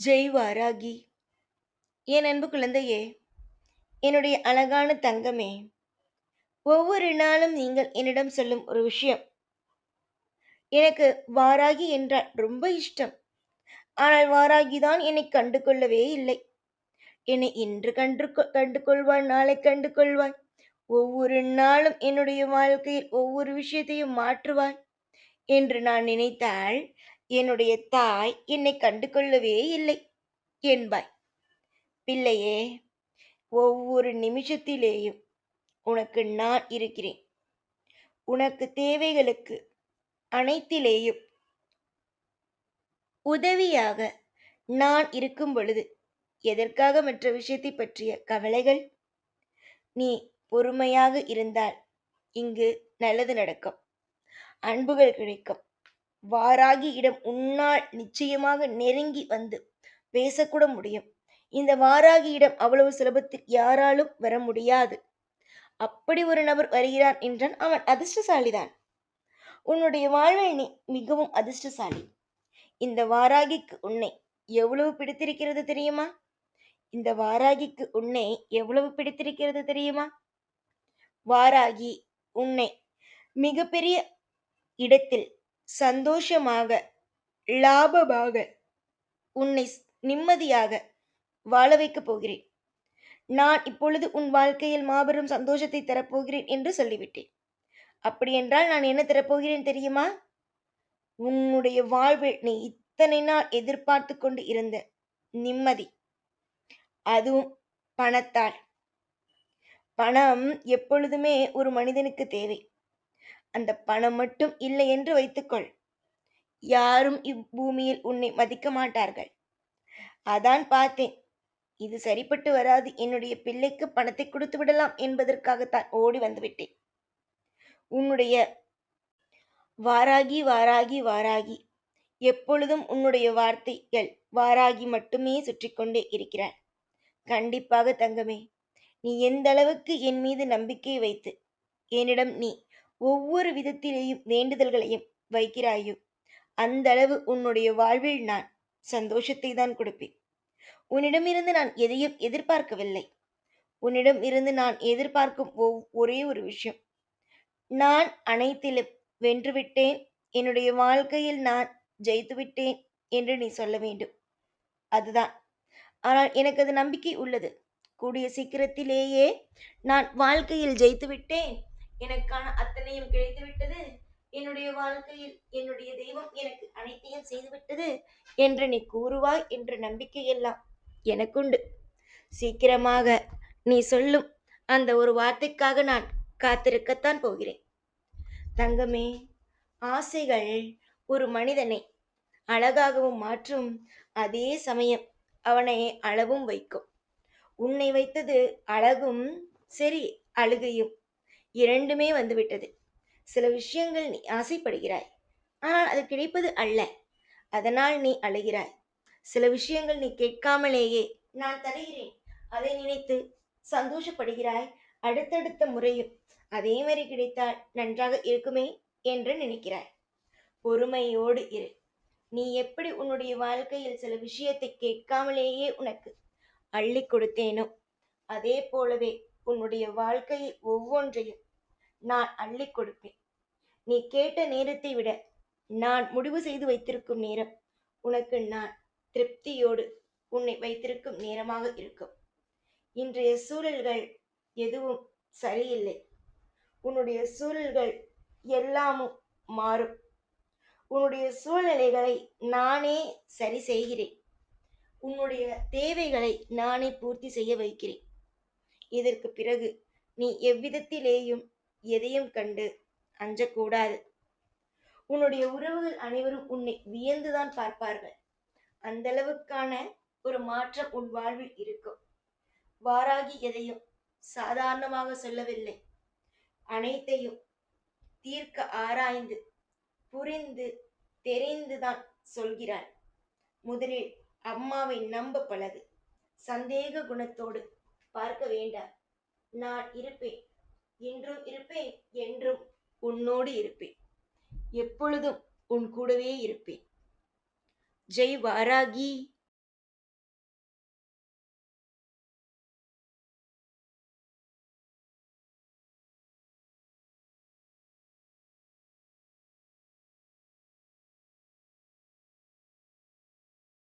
ஜெய் வாராகி என் அன்பு குழந்தையே என்னுடைய அழகான தங்கமே ஒவ்வொரு நாளும் நீங்கள் என்னிடம் சொல்லும் ஒரு விஷயம். எனக்கு வாராகி என்றால் ரொம்ப இஷ்டம். ஆனால் வாராகி தான் என்னை கண்டு கொள்ளவே இல்லை. என்னை இன்று கண்டு கண்டு கொள்வாய் நாளை கண்டு கொள்வாய் ஒவ்வொரு நாளும் என்னுடைய வாழ்க்கையில் ஒவ்வொரு விஷயத்தையும் மாற்றுவாய் என்று நான் நினைத்தால் என்னுடைய தாய் என்னை கண்டு கொள்ளவே இல்லை. என்பாய். பிள்ளையே ஒவ்வொரு நிமிஷத்திலேயும் உனக்கு நான் இருக்கிறேன். உனக்கு தேவைகளுக்கு அனைத்திலேயும் உதவியாக நான் இருக்கும் பொழுது எதற்காக மற்ற விஷயத்தை பற்றிய கவலைகள்? நீ பொறுமையாக இருந்தால் இங்கு நல்லது நடக்கும். அன்புகள் கிடைக்கும். வாராகி இடம் உன்னால் நிச்சயமாக நெருங்கி வந்து பேசக்கூட முடியும். இந்த வாராகியிடம் அவ்வளவு சுலபத்தில் யாராலும் வர முடியாது. அப்படி ஒரு நபர் வருகிறார் என்றால் அவன் அதிர்ஷ்டசாலிதான். உன்னுடைய வாழ்வில் நீ மிகவும் அதிர்ஷ்டசாலி. இந்த வாராகிக்கு உன்னை எவ்வளவு பிடித்திருக்கிறது தெரியுமா? இந்த வாராகிக்கு உன்னை எவ்வளவு பிடித்திருக்கிறது தெரியுமா? வாராகி உன்னை மிகப்பெரிய இடத்தில் சந்தோஷமாக லாபமாக உன்னை நிம்மதியாக வாழ வைக்கப் போகிறேன். நான் இப்பொழுது உன் வாழ்க்கையில் மாபெரும் சந்தோஷத்தை தரப்போகிறேன் என்று சொல்லிவிட்டேன். அப்படியென்றால் நான் என்ன தரப்போகிறேன் தெரியுமா? உன்னுடைய வாழ்வில் நீ இத்தனை நாள் எதிர்பார்த்து கொண்டு இருந்த நிம்மதி அதுவும் பணத்தால். பணம் எப்பொழுதுமே ஒரு மனிதனுக்கு தேவை. அந்த பணம் மட்டும் இல்லை என்று வைத்துக்கொள். யாரும் இப்பூமியில் உன்னை மதிக்க மாட்டார்கள். அதான் பார்த்தேன். இது சரிப்பட்டு வராது. என்னுடைய பிள்ளைக்கு பணத்தை கொடுத்து விடலாம் என்பதற்காகத்தான் ஓடி வந்துவிட்டேன் உன்னுடைய வாராகி வாராகி வாராகி. எப்பொழுதும் உன்னுடைய வார்த்தைகள் வாராகி மட்டுமே சுற்றி கொண்டே இருக்கிறார். கண்டிப்பாக தங்கமே நீ எந்த அளவுக்கு என் மீது நம்பிக்கை வைத்து என்னிடம் நீ ஒவ்வொரு விதத்திலேயும் வேண்டுதல்களையும் வைக்கிறாயோ? அந்த அளவு உன்னுடைய வாழ்வில் நான் சந்தோஷத்தை தான் கொடுப்பேன். உன்னிடமிருந்து நான் எதையும் எதிர்பார்க்கவில்லை. உன்னிடம் இருந்து நான் எதிர்பார்க்கும் ஒரே ஒரு விஷயம். நான் அனைத்திலும் வென்றுவிட்டேன். என்னுடைய வாழ்க்கையில் நான் ஜெயித்து விட்டேன் என்று நீ சொல்ல வேண்டும். அதுதான். ஆனால் எனக்கு அது நம்பிக்கை உள்ளது. கூடிய சீக்கிரத்திலேயே நான் வாழ்க்கையில் ஜெயித்து விட்டேன் எனக்கான அத்தனையும் கிடைத்து விட்டது. என்னுடைய வாழ்க்கையில் என்னுடைய தெய்வம் எனக்கு அனைத்தையும் செய்துவிட்டது என்று நீ கூறுவாய் என்ற நம்பிக்கையெல்லாம் எனக்குண்டு. சீக்கிரமாக நீ சொல்லும் அந்த ஒரு வார்த்தைக்காக நான் காத்திருக்கத்தான் போகிறேன். தங்கமே ஆசைகள் ஒரு மனிதனை அழகாகவும் மாற்றும் அதே சமயம் அவனை அளவும் வைக்கும். உன்னை வைத்தது அழகும் சரி அழுகையும். இரண்டுமே வந்துவிட்டது சில விஷயங்கள் நீ ஆசைப்படுகிறாய். ஆனால் அது கிடைப்பது அல்ல. அதனால் நீ அழுகிறாய். சில விஷயங்கள் நீ கேட்காமலேயே நான் தருகிறேன் அதை நினைத்து சந்தோஷப்படுகிறாய். அடுத்தடுத்த முறையும் அதே மாதிரி கிடைத்தால் நன்றாக இருக்குமே என்று நினைக்கிறாய். பொறுமையோடு இரு. நீ எப்படி உன்னுடைய வாழ்க்கையில் சில விஷயத்தை கேட்காமலேயே உனக்கு அள்ளி கொடுத்தேனோ அதே போலவே உன்னுடைய வாழ்க்கையில் ஒவ்வொன்றையும் நான் அள்ளி கொடுப்பேன். நீ கேட்ட நேரத்தை விட நான் முடிவு செய்து வைத்திருக்கும் நேரம் உனக்கு நான் திருப்தியோடு உன்னை வைத்திருக்கும் நேரமாக இருக்கும். இன்றைய சூழல்கள் எதுவும் சரியில்லை. உன்னுடைய சூழல்கள் எல்லாமும் மாறும். உன்னுடைய சூழ்நிலைகளை நானே சரி செய்கிறேன். உன்னுடைய தேவைகளை நானே பூர்த்தி செய்ய வைக்கிறேன். இதற்கு பிறகு நீ எவ்விதத்திலேயும் எதையும் கண்டு அஞ்சக்கூடாது. உன்னுடைய உறவுகள் அனைவரும் உன்னை வியந்துதான் பார்ப்பார்கள். அந்த அளவுக்கான ஒரு மாற்றம் உன் வாழ்வில் இருக்கும். வாராகி எதையும் சாதாரணமாக சொல்லவில்லை. அனைத்தையும் தீர்க்க ஆராய்ந்து புரிந்து தெரிந்துதான் சொல்கிறார் முதலில் அம்மாவை நம்ப பழகு. சந்தேக குணத்தோடு பார்க்க வேண்டாம். நான் இருப்பேன். இன்றும் இருப்பேன் என்றும் உன்னோடு இருப்பேன். எப்பொழுதும் உன் கூடவே இருப்பேன். ஜெய் வாராகி.